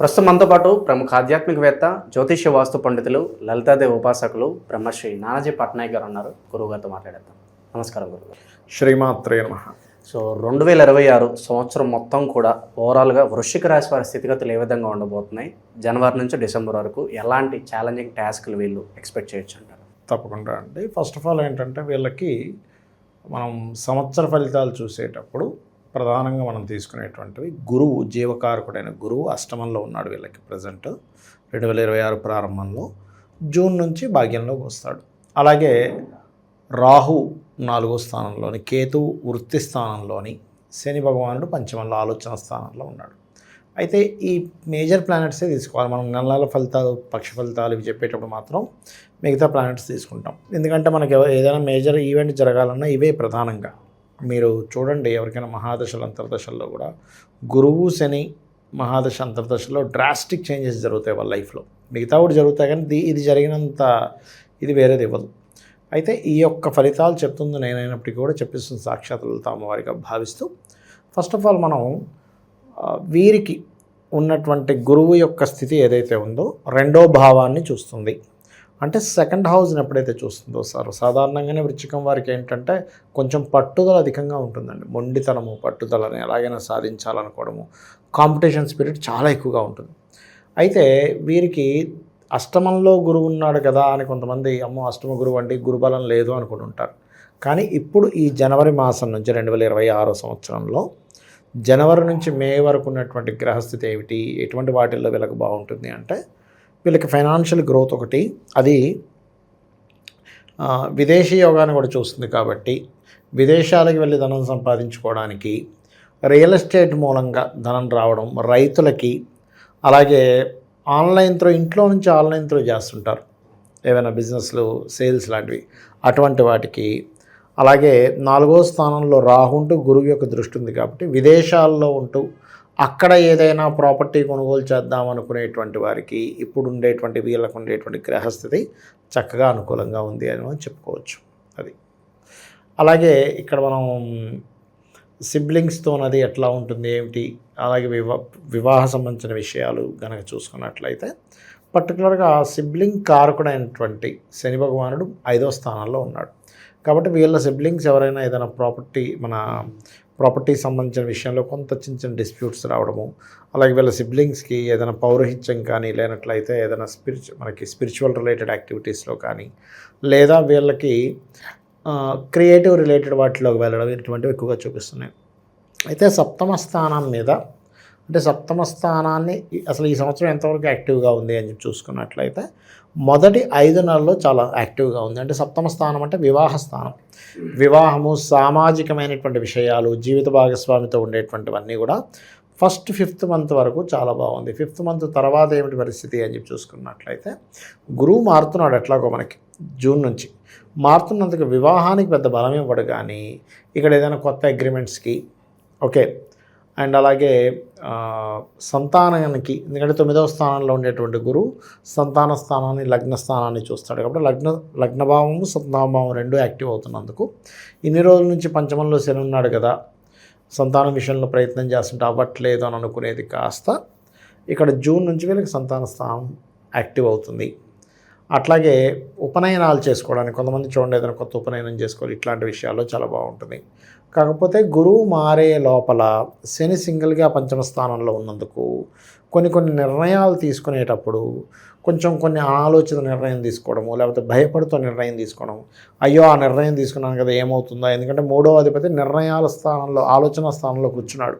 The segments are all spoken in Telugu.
ప్రస్తుతం మనతో పాటు ప్రముఖ ఆధ్యాత్మికవేత్త జ్యోతిష్య వాస్తు పండితులు లలితాదేవి ఉపాసకులు బ్రహ్మశ్రీ నానాజీ పట్నాయక్ గారు ఉన్నారు. గురువు గారితో మాట్లాడేద్దాం. నమస్కారం గురువు శ్రీమాత్రే నమ. సో రెండు వేల ఇరవై ఆరు సంవత్సరం మొత్తం కూడా ఓవరాల్గా వృశ్చిక రాశి వారి స్థితిగతులు ఏ విధంగా ఉండబోతున్నాయి? జనవరి నుంచి డిసెంబర్ వరకు ఎలాంటి ఛాలెంజింగ్ టాస్క్లు వీళ్ళు ఎక్స్పెక్ట్ చేయొచ్చు అంటారు? తప్పకుండా అండి. ఫస్ట్ ఆఫ్ ఆల్ ఏంటంటే వీళ్ళకి మనం సంవత్సర ఫలితాలు చూసేటప్పుడు ప్రధానంగా మనం తీసుకునేటువంటివి గురువు జీవకారకుడైన గురువు అష్టమంలో ఉన్నాడు వీళ్ళకి ప్రజెంట్ రెండు వేల ఇరవై ఆరు ప్రారంభంలో జూన్ నుంచి భాగ్యంలోకి వస్తాడు. అలాగే రాహు నాలుగో స్థానంలోని కేతు వృత్తి స్థానంలోని శని భగవానుడు పంచమంలో ఆలోచన స్థానంలో ఉన్నాడు. అయితే ఈ మేజర్ ప్లానెట్సే తీసుకోవాలి? మనం నెలల ఫలితాలు పక్ష ఫలితాలు ఇవి చెప్పేటప్పుడు మాత్రం మిగతా ప్లానెట్స్ తీసుకుంటాం. ఎందుకంటే మనకి ఏదైనా మేజర్ ఈవెంట్ జరగాలన్నా ఇవే ప్రధానంగా. మీరు చూడండి ఎవరికైనా మహాదశలు అంతర్దశల్లో కూడా గురువు శని మహాదశ అంతర్దశలో డ్రాస్టిక్ చేంజెస్ జరుగుతాయి వాళ్ళ లైఫ్లో. మిగతా కూడా జరుగుతాయి కానీ ఇది- ఇది జరిగినంత ఇది వేరేది ఇవ్వదు. అయితే ఈ యొక్క ఫలితాలు చెప్తుంది నేనైనప్పటికీ కూడా చెప్పిస్తుంది సాక్షాత్ తాము అమ్మవారిగా భావిస్తూ. ఫస్ట్ ఆఫ్ ఆల్ మనం వీరికి ఉన్నటువంటి గురువు యొక్క స్థితి ఏదైతే ఉందో రెండో భావాన్ని చూస్తుంది. అంటే సెకండ్ హౌస్ని ఎప్పుడైతే చూస్తుందో సార్ సాధారణంగానే వృచ్చికం వారికి ఏంటంటే కొంచెం పట్టుదల అధికంగా ఉంటుందండి. మొండితనము పట్టుదలని ఎలాగైనా సాధించాలనుకోవడము కాంపిటీషన్ స్పిరిట్ చాలా ఎక్కువగా ఉంటుంది. అయితే వీరికి అష్టమంలో గురువు ఉన్నాడు కదా అని కొంతమంది అమ్మో అష్టమ గురువు అంటే గురుబలం లేదు అనుకుని ఉంటారు. కానీ ఇప్పుడు ఈ జనవరి మాసం నుంచి రెండు వేల ఇరవై ఆరో సంవత్సరంలో జనవరి నుంచి మే వరకు ఉన్నటువంటి గ్రహస్థితి ఏమిటి ఎటువంటి వాటిల్లో వీళ్ళకి బాగుంటుంది అంటే వీళ్ళకి ఫైనాన్షియల్ గ్రోత్ ఒకటి అది విదేశీ యోగాన్ని కూడా చూస్తుంది కాబట్టి విదేశాలకు వెళ్ళి ధనం సంపాదించుకోవడానికి రియల్ ఎస్టేట్ మూలంగా ధనం రావడం రైతులకి అలాగే ఆన్లైన్ త్రో ఇంట్లో నుంచి ఆన్లైన్ త్రో చేస్తుంటారు. ఏవైనా బిజినెస్లు సేల్స్ లాంటివి అటువంటి వాటికి. అలాగే నాలుగో స్థానంలో రాహు ఉంటూ గురువు యొక్క దృష్టి ఉంది కాబట్టి విదేశాల్లో ఉంటూ అక్కడ ఏదైనా ప్రాపర్టీ కొనుగోలు చేద్దాం అనుకునేటువంటి వారికి ఇప్పుడు ఉండేటువంటి వీళ్ళకు ఉండేటువంటి గ్రహస్థితి చక్కగా అనుకూలంగా ఉంది అని మనం చెప్పుకోవచ్చు. అది. అలాగే ఇక్కడ మనం సిబ్లింగ్స్తో అది ఎట్లా ఉంటుంది ఏమిటి? అలాగే వివా వివాహ సంబంధించిన విషయాలు కనుక చూసుకున్నట్లయితే పర్టికులర్గా సిబ్లింగ్ కారకుడైనటువంటి శని భగవానుడు ఐదో స్థానంలో ఉన్నాడు. కాబట్టి వీళ్ళ సిబ్లింగ్స్ ఎవరైనా ఏదైనా ప్రాపర్టీ మన ప్రాపర్టీ సంబంధించిన విషయంలో కొంత చిన్న చిన్న డిస్ప్యూట్స్ రావడము అలాగే వీళ్ళ సిబ్లింగ్స్కి ఏదైనా పౌరహిత్యం కానీ లేనట్లయితే ఏదైనా స్పిరిచు మనకి స్పిరిచువల్ రిలేటెడ్ యాక్టివిటీస్లో కానీ లేదా వీళ్ళకి క్రియేటివ్ రిలేటెడ్ వాటిలోకి వెళ్ళడం ఇటువంటివి ఎక్కువగా చూపిస్తున్నాయి. అయితే సప్తమ స్థానం మీద అంటే సప్తమ స్థానాన్ని అసలు ఈ సంవత్సరం ఎంతవరకు యాక్టివ్గా ఉంది అని చెప్పి చూసుకున్నట్లయితే మొదటి ఐదు నెలల్లో చాలా యాక్టివ్గా ఉంది. అంటే సప్తమ స్థానం అంటే వివాహ స్థానం. వివాహము సామాజికమైనటువంటి విషయాలు జీవిత భాగస్వామితో ఉండేటువంటివన్నీ కూడా ఫస్ట్ ఫిఫ్త్ మంత్ వరకు చాలా బాగుంది. ఫిఫ్త్ మంత్ తర్వాత ఏమిటి పరిస్థితి అని చెప్పి చూసుకున్నట్లయితే గురువు మారుతున్నాడు ఎట్లాగో మనకి జూన్ నుంచి. మారుతున్నందుకు వివాహానికి పెద్ద బలం ఇవ్వడు కానీ ఇక్కడ ఏదైనా కొత్త అగ్రిమెంట్స్కి ఓకే అండ్ అలాగే సంతానానికి ఎందుకంటే తొమ్మిదవ స్థానంలో ఉండేటువంటి గురువు సంతాన స్థానాన్ని లగ్న స్థానాన్ని చూస్తాడు. కాబట్టి లగ్న లగ్నభావము సంతానభావం రెండు యాక్టివ్ అవుతున్నందుకు ఇన్ని రోజుల నుంచి పంచమంలో శని ఉన్నాడు కదా సంతానం విషయంలో ప్రయత్నం చేస్తుంటే అవ్వట్లేదు అని అనుకునేది కాస్త ఇక్కడ జూన్ నుంచి వీళ్ళకి సంతాన స్థానం యాక్టివ్ అవుతుంది. అట్లాగే ఉపనయనాలు చేసుకోవడానికి కొంతమంది చూడండి ఏదైనా కొత్త ఉపనయనం చేసుకోవాలి ఇట్లాంటి విషయాల్లో చాలా బాగుంటుంది. కాకపోతే గురువు మారే లోపల శని సింగిల్గా పంచమ స్థానంలో ఉన్నందుకు కొన్ని కొన్ని నిర్ణయాలు తీసుకునేటప్పుడు కొంచెం కొన్ని ఆలోచన నిర్ణయం తీసుకోవడము లేకపోతే భయపడుతూ నిర్ణయం తీసుకోవడం అయ్యో ఆ నిర్ణయం తీసుకున్నాను కదా ఏమవుతుందా ఎందుకంటే మూడో అధిపతి నిర్ణయాల స్థానంలో ఆలోచన స్థానంలో కూర్చున్నాడు.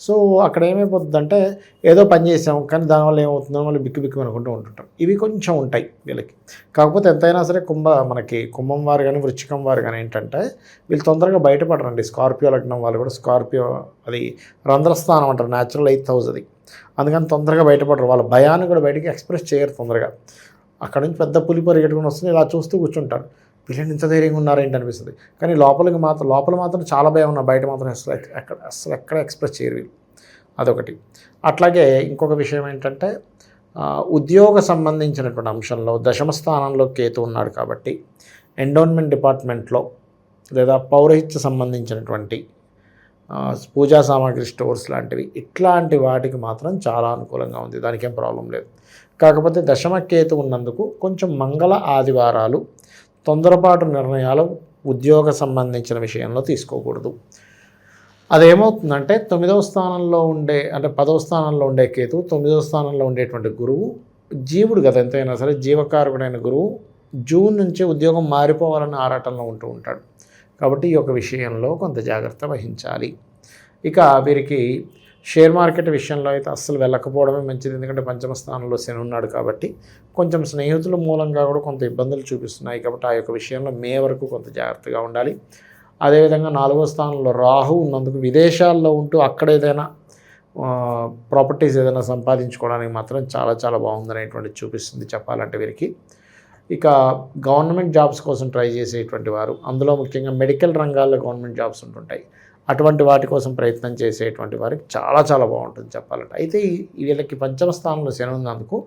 సో అక్కడ ఏమైపోతుందంటే ఏదో పని చేసాం కానీ దానివల్ల ఏమవుతుందో మళ్ళీ బిక్కు బిక్కు అనుకుంటూ ఉంటుంటాం. ఇవి కొంచెం ఉంటాయి వీళ్ళకి. కాకపోతే ఎంతైనా సరే కుంభ మనకి కుంభం వారు కానీ వృచ్చికం వారు కానీ ఏంటంటే వీళ్ళు తొందరగా బయటపడరండి. స్కార్పియో లగ్నం వాళ్ళు కూడా స్కార్పియో అది రంధ్రస్థానం అంటారు న్యాచురల్ ఎయిత్ హౌస్ అది. అందుకని తొందరగా బయటపడరు. వాళ్ళ భయాన్ని కూడా బయటికి ఎక్స్ప్రెస్ చేయరు తొందరగా. అక్కడ నుంచి పెద్ద పులి పరిగెట్టుకుని వస్తుంది ఇలా చూస్తూ కూర్చుంటారు. వీళ్ళని ఇంత ధైర్యంగా ఉన్నారేంటి అనిపిస్తుంది. కానీ లోపలికి మాత్రం లోపల మాత్రం చాలా భయం ఉన్నా బయట మాత్రం అసలు ఎక్కడ అసలు ఎక్కడ ఎక్స్ప్రెస్ చేయరు వీళ్ళు. అదొకటి. అట్లాగే ఇంకొక విషయం ఏంటంటే ఉద్యోగ సంబంధించినటువంటి అంశంలో దశమ స్థానంలో కేతు ఉన్నాడు కాబట్టి ఎండోన్మెంట్ డిపార్ట్మెంట్లో లేదా పౌరహిత్య సంబంధించినటువంటి పూజా సామాగ్రి స్టోర్స్ లాంటివి ఇట్లాంటి వాటికి మాత్రం చాలా అనుకూలంగా ఉంది. దానికేం ప్రాబ్లం లేదు. కాకపోతే దశమ కేతు ఉన్నందుకు కొంచెం మంగళ ఆదివారాలు తొందరపాటు నిర్ణయాలు ఉద్యోగ సంబంధించిన విషయంలో తీసుకోకూడదు. అదేమవుతుందంటే తొమ్మిదవ స్థానంలో ఉండే అంటే పదవ స్థానంలో ఉండే కేతు తొమ్మిదవ స్థానంలో ఉండేటువంటి గురువు జీవుడు కదా ఎంతైనా సరే జీవకారకుడైన గురువు జూన్ నుంచి ఉద్యోగం మారిపోవాలని ఆరాటంలో ఉంటూ ఉంటాడు. కాబట్టి ఈ యొక్క విషయంలో కొంత జాగ్రత్త వహించాలి. ఇక వీరికి షేర్ మార్కెట్ విషయంలో అయితే అస్సలు వెళ్ళకపోవడమే మంచిది. ఎందుకంటే పంచమ స్థానంలో శని ఉన్నాడు కాబట్టి కొంచెం స్నేహితుల మూలంగా కూడా కొంత ఇబ్బందులు చూపిస్తున్నాయి కాబట్టి ఆ యొక్క విషయంలో మే వరకు కొంత జాగ్రత్తగా ఉండాలి. అదేవిధంగా నాలుగో స్థానంలో రాహు ఉన్నందుకు విదేశాల్లో ఉంటూ అక్కడ ఏదైనా ప్రాపర్టీస్ ఏదైనా సంపాదించుకోవడానికి మాత్రం చాలా చాలా బాగుందనేటువంటి చూపిస్తుంది చెప్పాలంటే వీరికి. ఇక గవర్నమెంట్ జాబ్స్ కోసం ట్రై చేసేటువంటి వారు అందులో ముఖ్యంగా మెడికల్ రంగాల్లో గవర్నమెంట్ జాబ్స్ ఉంటుంటాయి. అటువంటి వాటి కోసం ప్రయత్నం చేసేటువంటి వారికి చాలా చాలా బాగుంటుంది చెప్పాలంటే. అయితే ఈ- వీళ్ళకి పంచమ స్థానంలో శని ఉన్నందుకు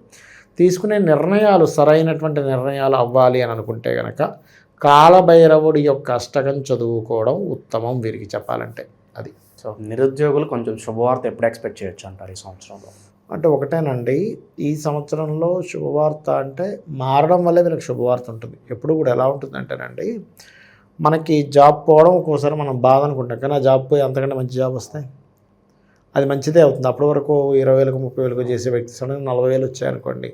తీసుకునే నిర్ణయాలు సరైనటువంటి నిర్ణయాలు అవ్వాలి అని అనుకుంటే కనుక కాలభైరవుడి యొక్క అష్టకం చదువుకోవడం ఉత్తమం వీరికి చెప్పాలంటే. అది. సో నిరుద్యోగులు కొంచెం శుభవార్త ఎప్పుడు ఎక్స్పెక్ట్ చేయొచ్చు అంటారు ఈ సంవత్సరంలో? అంటే ఒకటేనండి ఈ సంవత్సరంలో శుభవార్త అంటే మారడం వల్లే వీళ్ళకి శుభవార్త ఉంటుంది. ఎప్పుడు కూడా ఎలా ఉంటుందంటేనండి మనకి జాబ్ పోవడం ఒక్కోసారి మనం బాధ అనుకుంటాం కానీ ఆ జాబ్ పోయి అంతకంటే మంచి జాబ్ వస్తాయి అది మంచిదే అవుతుంది. అప్పటి వరకు ఇరవై వేలకు ముప్పై వేలకు చేసే వ్యక్తి సడన్ నలభై వేలు వచ్చాయనుకోండి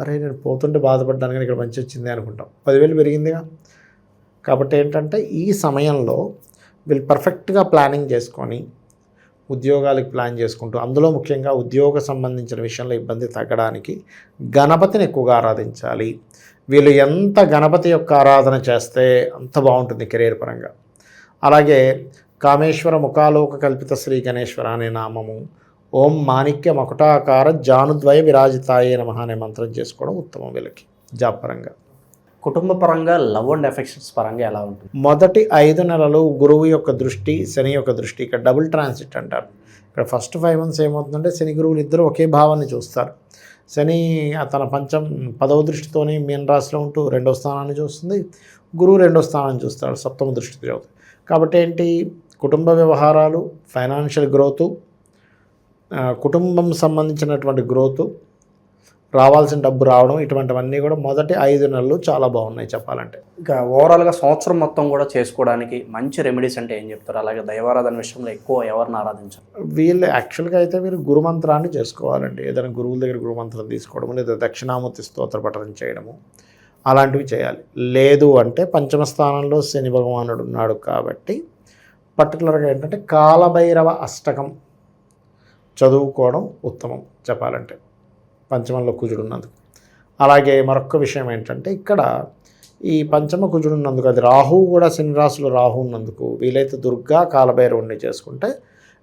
అరే నేను పోతుంటే బాధపడ్డాను కానీ ఇక్కడ మంచి వచ్చింది అనుకుంటాం. పదివేలు పెరిగిందిగా. కాబట్టి ఏంటంటే ఈ సమయంలో వీళ్ళు పర్ఫెక్ట్గా ప్లానింగ్ చేసుకొని ఉద్యోగాలకు ప్లాన్ చేసుకుంటూ అందులో ముఖ్యంగా ఉద్యోగ సంబంధించిన విషయంలో ఇబ్బంది తగ్గడానికి గణపతిని ఎక్కువగా ఆరాధించాలి. వీళ్ళు ఎంత గణపతి యొక్క ఆరాధన చేస్తే అంత బాగుంటుంది కెరీర్ పరంగా. అలాగే కామేశ్వర ముఖాలోక కల్పిత శ్రీ గణేశ్వర అనే నామము. ఓం మాణిక్య మకుటాకార జానుద్వయ విరాజితాయే నమః అనే మంత్రం చేసుకోవడం ఉత్తమం వీళ్ళకి జాబ్ పరంగా. కుటుంబ పరంగా లవ్ అండ్ ఎఫెక్షన్స్ పరంగా ఎలా ఉంటుంది? మొదటి ఐదు నెలలు గురువు యొక్క దృష్టి శని యొక్క దృష్టి ఇక్కడ డబుల్ ట్రాన్సిట్ అంటారు. ఇక్కడ ఫస్ట్ ఫైవ్ మంత్స్ ఏమవుతుందంటే శని గురువులు ఇద్దరు ఒకే భావాన్ని చూస్తారు. శని తన పంచం పదవ దృష్టితోనే మీన రాశిలో ఉంటూ రెండవ స్థానాన్ని చూస్తుంది. గురువు రెండో స్థానాన్ని చూస్తాడు సప్తమ దృష్టి చదువుతుంది కాబట్టి ఏంటి? కుటుంబ వ్యవహారాలు ఫైనాన్షియల్ గ్రోతు కుటుంబం సంబంధించినటువంటి గ్రోతు రావాల్సిన డబ్బు రావడం ఇటువంటివన్నీ కూడా మొదటి ఐదు నెలలు చాలా బాగున్నాయి చెప్పాలంటే. ఇక ఓవరాల్గా సంవత్సరం మొత్తం కూడా చేసుకోవడానికి మంచి రెమెడీస్ అంటే ఏం చెప్తారు? అలాగే దైవారాధన విషయంలో ఎక్కువ ఎవరిని ఆరాధించారు? వీళ్ళు యాక్చువల్గా అయితే మీరు గురుమంత్రాన్ని చేసుకోవాలండి. ఏదైనా గురువుల దగ్గర గురుమంత్రం తీసుకోవడము లేదా దక్షిణామూర్తి స్తోత్ర పఠనం చేయడము అలాంటివి చేయాలి. లేదు అంటే పంచమ స్థానంలో శని భగవానుడు ఉన్నాడు కాబట్టి పర్టికులర్గా ఏంటంటే కాలభైరవ అష్టకం చదువుకోవడం ఉత్తమం చెప్పాలంటే. పంచమంలో కుజుడు ఉన్నందుకు అలాగే మరొక విషయం ఏంటంటే ఇక్కడ ఈ పంచమ కుజుడు ఉన్నందుకు అది రాహు కూడా శని రాశిలో రాహు ఉన్నందుకు వీలైతే దుర్గా కాలభైరవుణ్ణి చేసుకుంటే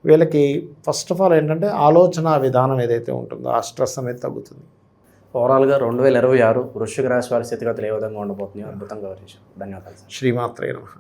వీళ్ళకి ఫస్ట్ ఆఫ్ ఆల్ ఏంటంటే ఆలోచన విధానం ఏదైతే ఉంటుందో ఆ స్ట్రెస్ అనేది తగ్గుతుంది. ఓవరాల్గా రెండు వేల ఇరవై ఆరు వృశ్చిక రాశి వారి స్థితిగతులు ఏ విధంగా ఉండబోతున్నాయో అద్భుతంగా వివరించారు. ధన్యవాదాలు. శ్రీమాత్రే నమః.